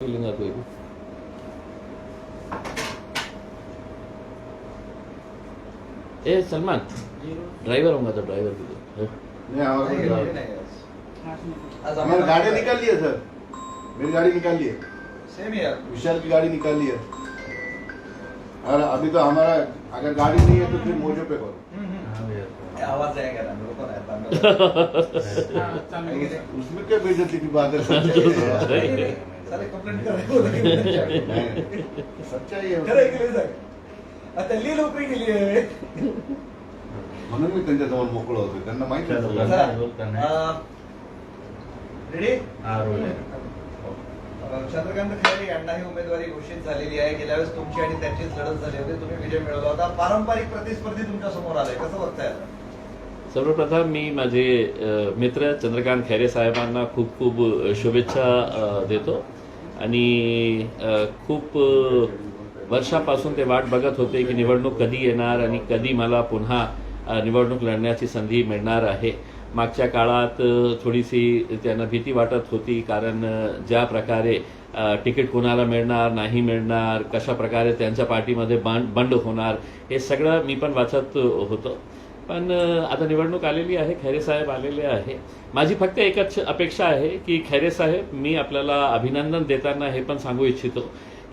feeling up baby. ए Salman driver होगा तो ड्राइवर भी दे नहीं हमारे नहीं, को नहीं, ड्राइवर- नहीं, आज हमारी हमारा- गाड़ी निकाल ली है सर। मेरी गाड़ी निकाल ली है। सेम ही यार विशाल की गाड़ी निकाल ली है। और अभी तो हमारा अगर गाड़ी नहीं है तो फिर मोजो पे करो। ये आवाज जाएगा ना मेरे को नहीं आता मेरे उसमें क्या बेइज्जती की बात है सही सच्चाई है। सारे कंप्लेंट हो आता ली नोकरी केली आहे. म्हणून मी त्यांच्यासमोर मोकळं होतो. त्यांना माहिती. रेडी आरोले चंद्रकांत खैरे यांनाही उमेदवारी घोषित झालेली आहे. गेल्या वेळेस तुमची आणि त्यांचीच लढत झाली होती. तुम्ही विजय मिळवला होता. पारंपरिक प्रतिस्पर्धी तुमच्यासमोर आलाय. कसं बघताय आता? सर्वप्रथम मी माझे मित्र चंद्रकांत खैरे साहेबांना खूप खूप शुभेच्छा देतो. आणि खूप वर्षापासून ते वाट बघत होते की निवडणूक कधी येणार आणि कधी मला पुन्हा निवडणूक लढण्याची संधी मिळणार आहे. मागच्या काळात थोडीशी त्यांना भीती वाटत होती कारण ज्या प्रकारे तिकीट कोणाला मिळणार नाही मिळणार कशा प्रकारे त्यांच्या पार्टीमध्ये बंड बंड होणार हे सगळं मी पण वाचत होतो. पण आता निवडणूक आलेली आहे खैरे साहेब आलेले आहे. माझी फक्त एकच अपेक्षा आहे की खैरे साहेब मी आपल्याला अभिनंदन देताना हे पण सांगू इच्छितो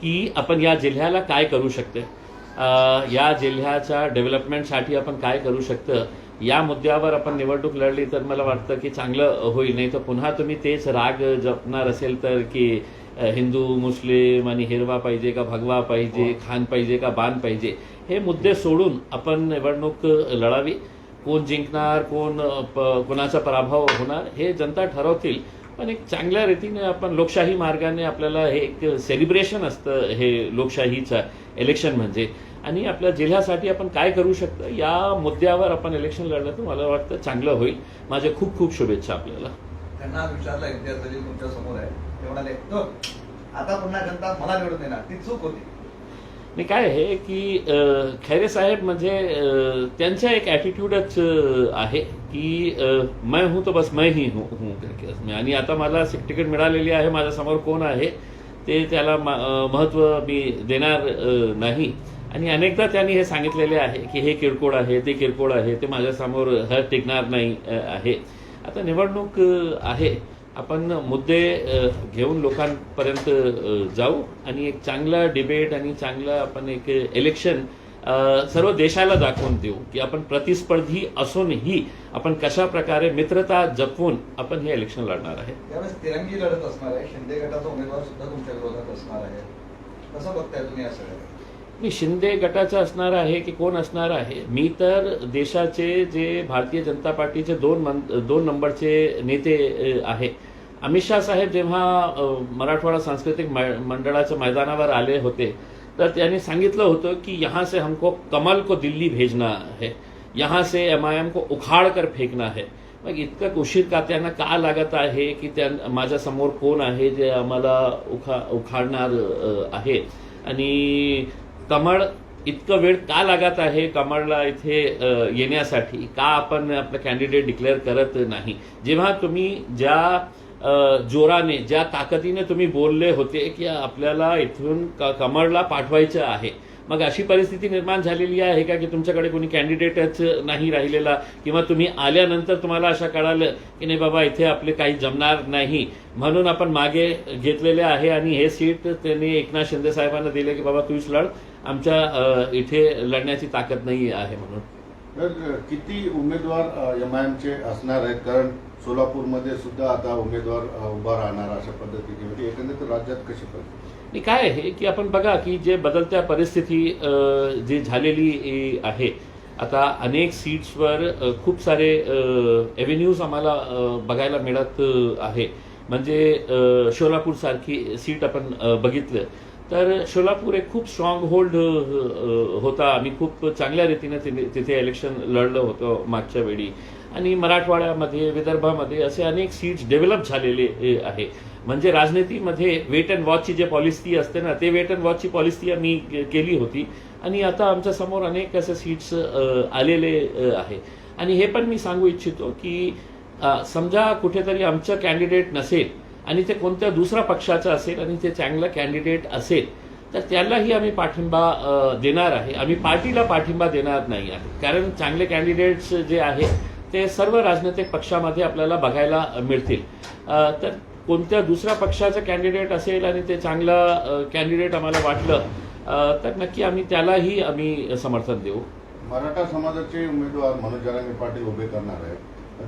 की आपण या जिल्ह्याला काय करू शकते? या जिल्ह्याच्या डेव्हलपमेंटसाठी आपण काय करू शकतं? या मुद्द्यावर आपण निवडणूक लढली तर मला वाटतं की चांगलं होईल. नाही तर पुन्हा तुम्ही तेच राग जपणार असेल तर की हिंदू मुस्लिम आणि हिरवा पाहिजे का भगवा पाहिजे खान पाहिजे का बाण पाहिजे? हे मुद्दे सोडून आपण निवडणूक लढावी. कोण जिंकणार कोण प- कोणाचा पराभव होणार हे जनता ठरवतील. पण एक चांगल्या रीतीने आपण लोकशाही मार्गाने आपल्याला हे एक सेलिब्रेशन असतं हे लोकशाहीचं इलेक्शन म्हणजे. आणि आपल्या जिल्ह्यासाठी आपण काय करू शकतो या मुद्द्यावर आपण इलेक्शन लढलं तर मला वाटतं चांगलं होईल. माझ्या खूप खूप शुभेच्छा आपल्याला. त्यांना विचारलं तुमच्यासमोर आहे ते म्हणाले आता पुन्हा जनता मला निवडून देणार ती चूक होती. आणि काय आहे की खैरे साहेब म्हणजे त्यांचा एक ॲटिट्यूडच आहे की मैं हूं तो बस मैं ही हूं हूं करके. असं. आणि आता मला तिकीट मिळालेली आहे माझ्यासमोर कोण आहे ते त्याला म- महत्त्व मी देणार नाही. आणि अनेकदा त्यांनी हे सांगितलेले आहे की हे किरकोळ आहे ते किरकोळ आहे ते माझ्यासमोर ह टिकणार नाही आहे. आता निवडणूक आहे. आपण मुद्दे घेऊन लोकांपर्यंत जाऊ आणि एक चांगला डिबेट आणि चांगलं आपण एक इलेक्शन सर्व देशाला दाखवून देऊ की आपण प्रतिस्पर्धी असूनही आपण कशा प्रकारे मित्रता जपवून आपण हे इलेक्शन लढणार आहे. त्यावेळेस तिरंगी लढत असणार आहे. शिंदे गटाचा उमेदवार सुद्धा तुमच्या विरोधात असणार आहे. कसं बघताय तुम्ही या सगळ्या मी शिंदे गटाचं असणार आहे की कोण असणार आहे? मी तर देशाचे जे भारतीय जनता पार्टीचे दोन मन- दोन नंबरचे नेते आहे. अमित शाह साहेब जेव्हा मराठवाडा सांस्कृतिक मंडळाच्या मैदानावर आले होते तर त्यांनी सांगितलं होतं की यहाँ से हमको कमल को दिल्ली भेजना है यहाँ से एम आय एम को उखाड़ कर फेकना है. मग इतकं उशीर का त्यांना का लागत आहे की त्या माझ्यासमोर कोण आहे जे आम्हाला उखा उखाडणार आहे? आणि कमळ इतकं वेळ का लागत आहे? कमळला इथे येण्यासाठी का आपण आपलं कॅन्डिडेट डिक्लेअर करत नाही? जेव्हा तुम्ही ज्या जोराने ज्या ताकदीने तुम्ही बोलले होते की आपल्याला इथून क- कमळला पाठवायचं आहे मग अशी परिस्थिती निर्माण झालेली आहे का की तुमच्याकडे कोणी कॅन्डिडेटच नाही राहिलेला? किंवा तुम्ही आल्यानंतर तुम्हाला असं कळालं की नाही बाबा इथे आपले काही जमणार नाही? म्हणून आपण मागे घेतलेले आहे आणि हे सीट त्यांनी एकनाथ शिंदे साहेबांना दिले की बाबा तूच लढ. आमच्या इथे लढण्याची ताकद नाही आहे म्हणून. किती उमेदवार एम आय एमचे असणार आहेत? कारण सोलापूरमध्ये सुद्धा आता उमेदवार उभा राहणार अशा पद्धतीने. म्हणजे एकंदरीत राज्यात कशी आणि काय आहे की आपण बघा की जे बदलत्या परिस्थिती जी झालेली आहे आता अनेक सीट्सवर खूप सारे एव्हेन्यूज आम्हाला बघायला मिळत आहे. म्हणजे अ, शोलापूर सारखी सीट आपण बघितलं. तर शोलापूर एक खूप स्ट्रॉंग होल्ड होता. आम्ही खूप चांगल्या रीतीने तिने- तिथे इलेक्शन लढलं होतं मागच्या वेळी. आणि मराठवाड्यामध्ये विदर्भामध्ये असे अनेक सीट्स डेव्हलप झालेले आहे. म्हणजे राजनीतीमध्ये वेट अँड वॉचची जे पॉलिसी असते ना ते वेट अँड वॉचची पॉलिसी आम्ही केली होती. आणि आता आमच्यासमोर अनेक असे सीट्स आलेले आहे. आणि हे पण मी सांगू इच्छितो की समजा कुठेतरी आमचं कॅन्डिडेट नसेल आणि ते कोणत्या दुसऱ्या पक्षाचं असेल आणि ते चांगलं कॅन्डिडेट असेल तर त्यालाही आम्ही पाठिंबा देणार आहे. आम्ही पार्टीला पाठिंबा देणार नाही आहे. कारण चांगले कॅन्डिडेट्स जे आहेत ते सर्व राजनैतिक पक्षामध्ये आपल्याला बघायला मिळतील. तर कोणत्या दुसऱ्या पक्षाचं कॅन्डिडेट असेल आणि ते चांगलं कॅन्डिडेट आम्हाला वाटलं तर नक्की आम्ही त्यालाही आम्ही समर्थन देऊ. मराठा समाजाचे उमेदवार मनोज जरांगे पाटील उभे करणार आहेत.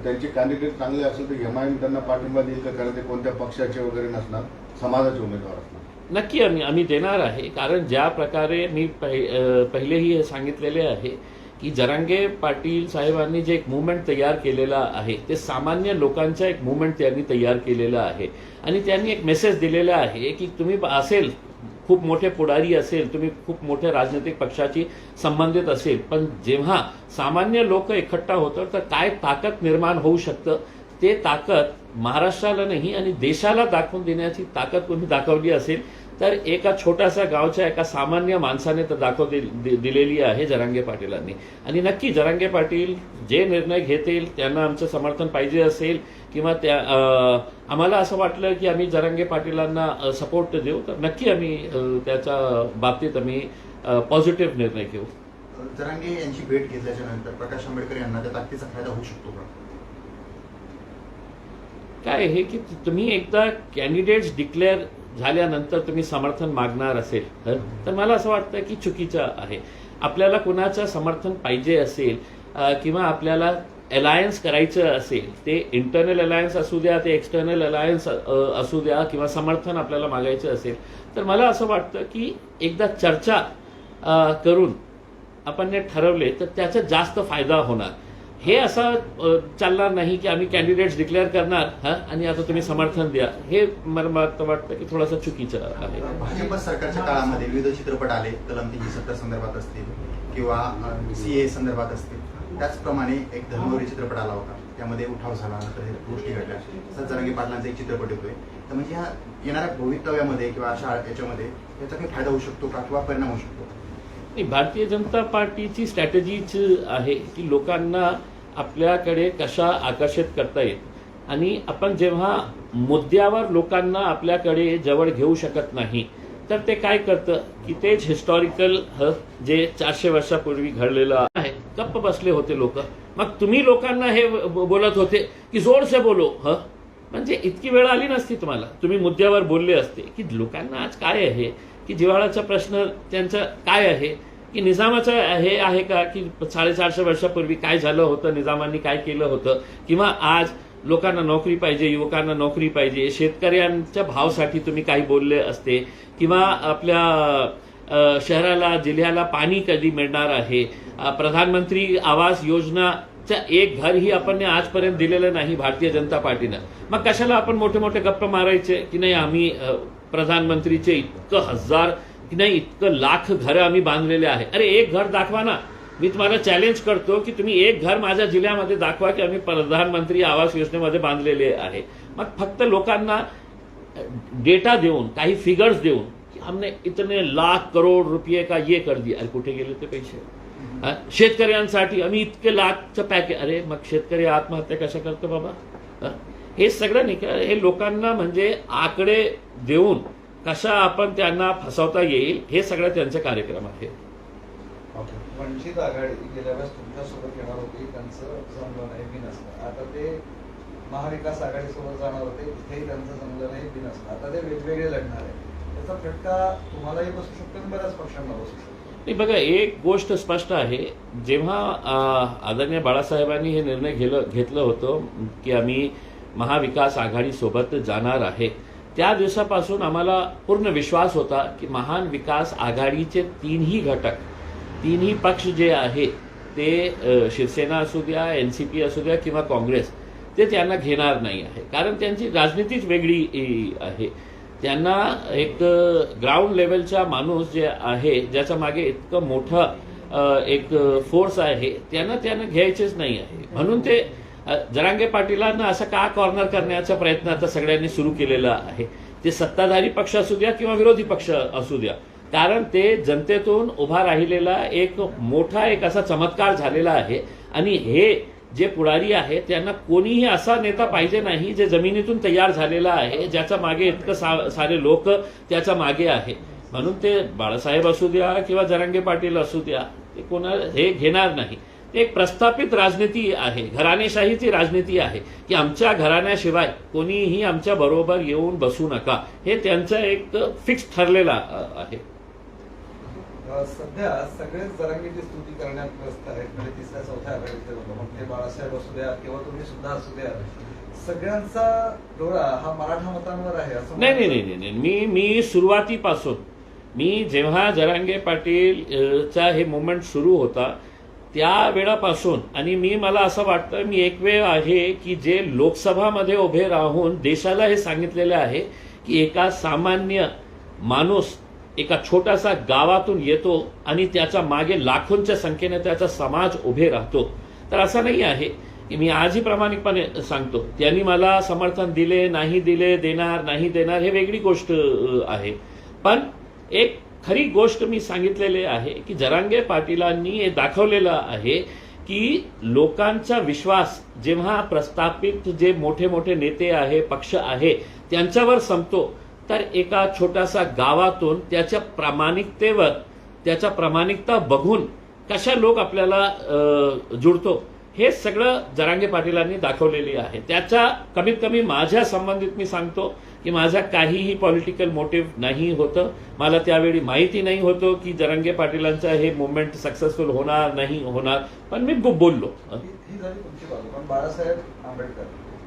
त्यांचे कॅन्डिडेट चांगले असेल तर एम आय एम त्यांना पाठिंबा देईल का? कारण ते कोणत्या पक्षाचे वगैरे नसणार समाजाचे उमेदवार असणार. नक्की आम्ही आम्ही देणार आहे. कारण ज्या प्रकारे मी पहि- पहिलेही हे सांगितलेले आहे की जरांगे पाटील साहेबांनी जे एक मुवमेंट तयार केलेला आहे ते सामान्य लोकांचा एक मुवमेंट त्यांनी तयार केलेला आहे. आणि त्यांनी एक मेसेज दिलेला आहे की तुम्ही असेल खूप मोठे पुढारी असेल तुम्ही खूप मोठ्या राजनैतिक पक्षाशी संबंधित असेल पण जेव्हा सामान्य लोक एकट्ठा होतं तर काय ताकद निर्माण होऊ शकतं? ते ताकद महाराष्ट्राला नाही आणि देशाला दाखवून देण्याची ताकद तुम्ही दाखवली असेल तर एका छोट्याशा गावच्या एका सामान्य माणसाने तर दाखव दिलेली आहे जरांगे पाटीलांनी. आणि नक्की जरांगे पाटील जे निर्णय घेतील त्यांना आमचं समर्थन पाहिजे असेल किंवा त्या आम्हाला असं वाटलं की आम्ही जरांगे पाटीलांना सपोर्ट देऊ तर नक्की आम्ही त्याच्या बाबतीत आम्ही पॉझिटिव्ह निर्णय घेऊ. जरांगे यांची भेट घेतल्याच्या नंतर प्रकाश आंबेडकर यांना त्या ताकदीचा फायदा होऊ शकतो का? काय आहे की तुम्ही एकदा कॅन्डिडेट्स डिक्लेअर झाल्यानंतर तुम्ही समर्थन मागणार असेल हं, तर मला असं वाटतं की चुकीचं आहे. आपल्याला कुणाचं समर्थन पाहिजे असेल किंवा आपल्याला अलायन्स करायचं असेल ते इंटरनल अलायन्स असू द्या ते एक्सटर्नल अलायन्स असू द्या किंवा समर्थन आपल्याला मागायचं असेल तर मला असं वाटतं की एकदा चर्चा करून आपण हे ठरवले तर त्याचा जास्त फायदा होणार. हे असं चालणार नाही की आम्ही कॅन्डिडेट्स डिक्लेअर करणार हा? आणि आता तुम्ही समर्थन द्या. हे मला मला वाटतं की थोडंसं चुकीचं आहे. भाजप सरकारच्या काळामध्ये विविध चित्रपट आले कलम तीनशे सत्तर संदर्भात असतील किंवा सीए संदर्भात असतील. त्याचप्रमाणे एक धर्मवरी चित्रपट आला होता. त्यामध्ये उठाव झाला नंतर हे गोष्टी घडल्या. तसंच जरांगे पाटलांचा एक चित्रपट येतोय. तर म्हणजे ह्या येणाऱ्या भवितव्यामध्ये किंवा अशा याच्यामध्ये याचा काही फायदा होऊ शकतो का? किंवा परिणाम होऊ शकतो? नाही भारतीय जनता पार्टीची स्ट्रॅटेजीच आहे की लोकांना आपल्याकडे कशा आकर्षित करता येईल. आणि आपण जेव्हा मुद्द्यावर लोकांना आपल्याकडे जवळ घेऊ शकत नाही तर ते काय करतं? की तेच हिस्टॉरिकल जे चारशे वर्षापूर्वी घडलेलं आहे. गप्प बसले होते लोक. मग तुम्ही लोकांना हे बोलत होते की जोर से बोलो ह? म्हणजे इतकी वेळ आली नसती तुम्हाला. तुम्ही मुद्द्यावर बोलले असते की लोकांना आज काय आहे? की जिव्हाळ्याचा प्रश्न त्यांचा काय आहे? की निजामाचं हे आहे का? की साडेचारशे वर्षापूर्वी काय झालं होतं? निजामांनी काय केलं होतं? किंवा आज लोकांना नोकरी पाहिजे युवकांना नोकरी पाहिजे शेतकऱ्यांच्या भावसाठी तुम्ही काही बोलले असते. किंवा आपल्या शहराला जिल्ह्याला पाणी कधी मिळणार आहे? प्रधानमंत्री आवास योजनाचं एक घरही आपण आजपर्यंत दिलेलं नाही भारतीय जनता पार्टीनं. मग कशाला आपण मोठे मोठे गप्प मारायचे? की नाही आम्ही प्रधानमंत्रीचे इतकं हजार की नाही इतकं लाख घरं आम्ही बांधलेले आहे. अरे एक घर दाखवा ना. मी तुम्हाला चॅलेंज करतो की तुम्ही एक घर माझ्या जिल्ह्यामध्ये दाखवा की आम्ही प्रधानमंत्री आवास योजनेमध्ये बांधलेले आहे. मग फक्त लोकांना डेटा देऊन काही फिगर्स देऊन की हमने इतने लाख करोड रुपये का ये कर दिया. अरे कुठे गेले ते पैसे? शेतकऱ्यांसाठी आम्ही इतके लाखचं पॅकेज अरे मग शेतकरी आत्महत्या कशा करतो बाबा? हा? सगळं का हे लोकांना म्हणजे आकडे देऊन कशा आपण त्यांना फसवता येईल हे सगळं त्यांचे कार्यक्रम आहे ओके. वंचित आघाडी गेल्या वेळेस तुमच्यासोबत येणार होती. त्यांचं जमलं नाही बिनसलं आता ते महाविकास आघाडीसोबत जाणार होते. तिथेही त्यांचं जमलं नाही बिनसलं आता ते वेगवेगळे लढणार आहे त्याचा फटका तुम्हालाही बसू शकतो आणि बऱ्याच पक्षांना बसू शकतो. नाही बघा एक गोष्ट स्पष्ट आहे. जेव्हा आदरणीय बाळासाहेबांनी हे निर्णय घेलं घेतलं होतं की आम्ही महाविकास आघाडीसोबत जाणार आहे. त्या दिवसापासून आम्हाला पूर्ण विश्वास होता की महान विकास आघाडीचे तीनही घटक तीनही पक्ष जे आहे ते शिवसेना असू द्या एन सी पी असू द्या किंवा काँग्रेस ते त्यांना घेणार नाही आहे. कारण त्यांची राजनीतीच वेगळी आहे. त्यांना एक ग्राउंड लेवलचा माणूस जे आहे ज्याच्या मागे इतकं मोठं एक फोर्स आहे त्यांना त्यांना घ्यायचेच नाही आहे. म्हणून ते जरांगे पाटीलांना असं का कॉर्नर करण्याचा प्रयत्न आता सगळ्यांनी सुरू केलेला आहे? ते सत्ताधारी पक्ष असू द्या किंवा विरोधी पक्ष असू द्या. कारण ते जनतेतून उभा राहिलेला एक मोठा एक असा चमत्कार झालेला आहे. आणि हे जे पुढारी आहे त्यांना कोणीही असा नेता पाहिजे नाही जे जमिनीतून तयार झालेला आहे ज्याच्या मागे इतकं सा, सारे लोक त्याच्यामागे आहे. म्हणून ते बाळासाहेब असू द्या किंवा जरांगे पाटील असू द्या ते कोणा हे घेणार नाही. एक प्रस्थापित राजनीती आहे घराणेशाहीची राजनीती आहे की आमच्या घराण्याशिवाय कोणीही आमच्या बरोबर येऊन बसू नका हे त्यांचं एक फिक्स ठरलेलं आहे सध्या सगळेच जरांगीची स्तुती करण्यात व्यस्त आहेत म्हणजे तिसऱ्या चौथ्या आघाडीतले लोक मग ते बाळासाहेब असू द्या किंवा तुम्ही सुद्धा असू द्या सगळ्यांचा डोळा हा मराठा मतांवर आहे असं नाही नाही. नाही नाही. मी मी सुरुवातीपासून मी जेव्हा जरांगे पाटील चा हे मुवमेंट सुरू होता त्या वेळापासून आणि मी मला असं वाटतं मी एक वेळ आहे की जे लोकसभामध्ये उभे राहून देशाला हे सांगितलेलं आहे की एका सामान्य माणूस एका छोटासा गावातून येतो आणि त्याच्यामागे लाखोंच्या संख्येने त्याचा समाज उभे राहतो. तर असं नाही आहे की मी आजही प्रामाणिकपणे सांगतो त्यांनी मला समर्थन दिले नाही दिले देणार नाही देणार हे वेगळी गोष्ट आहे. पण एक खरी गोष्ट मी सांगितलेली आहे की जरांगे पाटीलांनी हे दाखवलेलं आहे की लोकांचा विश्वास जेव्हा प्रस्थापित जे मोठे मोठे नेते आहे पक्ष आहे त्यांच्यावर संपतो. तर एका छोटासा गावातून त्याच्या प्रामाणिकतेवर त्याच्या प्रामाणिकता बघून कशा लोक आपल्याला जुडतो जुळतो हे सगळं जरांगे पाटीलांनी दाखवलेली आहे. त्याच्या कमीत कमी माझ्या संबंधित मी सांगतो की माझा काहीही पॉलिटिकल मोटिव्ह नाही होतं. मला त्यावेळी माहिती नाही होतं की जरांगे पाटीलांचं हे मुवमेंट सक्सेसफुल होणार नाही होणार. पण मी बोललो. बाळासाहेब आंबेडकर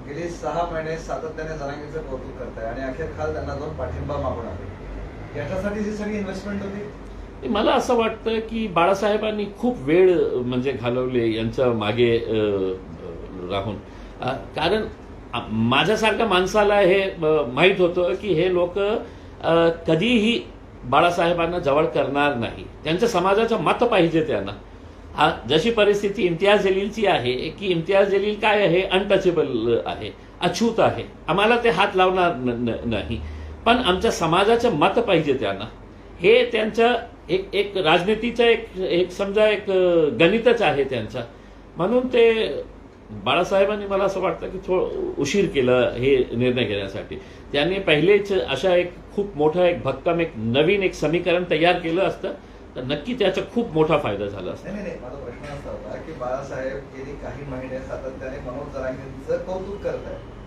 गेली सहा महिने सातत्याने जरांगीचं कौतुक करताय आणि अखेर काल त्यांना जाऊन पाठिंबा आले. याच्यासाठी जी सगळी इन्व्हेस्टमेंट होती? मला असं वाटतं की बाळासाहेबांनी खूप वेळ म्हणजे घालवले यांच्या मागे राहून. कारण माझ्यासारख्या माणसाला हे माहीत होतं की हे लोक कधीही बाळासाहेबांना जवळ करणार नाही. त्यांच्या समाजाचं मत पाहिजे त्यांना. हा जशी परिस्थिती इम्तियाज जलीलची आहे की इम्तियाज जलील काय आहे? अनटचेबल आहे. अछूत आहे. आम्हाला ते हात लावणार न- नाही. पण आमच्या समाजाचं मत पाहिजे त्यांना. हे त्यांचं एक एक राजनीतीचं एक एक समजा एक गणितच आहे त्यांचा. म्हणून ते बाळासाहेबांनी मला असं वाटतं की थोडं उशीर केलं हे निर्णय घेण्यासाठी. त्यांनी पहिलेच अशा एक खूप मोठा एक भक्कम एक नवीन एक समीकरण तयार केलं असतं तर नक्की त्याचा खूप मोठा फायदा झाला असता. नाही नाही माझा प्रश्न असा होता की बाळासाहेब गेली काही महिने सातत्याने मनोज जरांगेंचं कौतुक करत आहे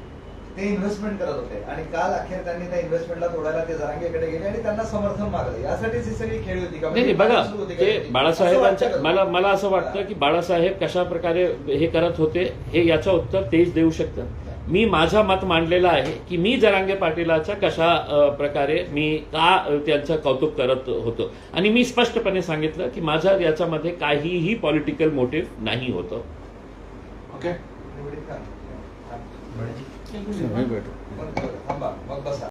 ते इन्व्हेस्टमेंट करत होते. आणि काल अखेर त्यांनी त्या इन्व्हेस्टमेंटला तोडायला ते जरांगेकडे गेले आणि त्यांना समर्थन मागलं. यासाठीच ही सगळी खेळी होती का? नाही नाही म्हणजे बघा ते बाळासाहेबांच्या मला? मला असं वाटतं की बाळासाहेब कशा प्रकारे हे करत होते हे याचं उत्तर तेच देऊ शकतं मी माझं मत मांडलेलं आहे की मी जरांगे पाटीलाच्या कशा प्रकारे मी का त्यांचं कौतुक करत होतो. आणि मी स्पष्टपणे सांगितलं की माझा याच्यामध्ये काहीही पॉलिटिकल मोटिव्ह नाही होतं. ओके निवडीत थांबा मग बसा.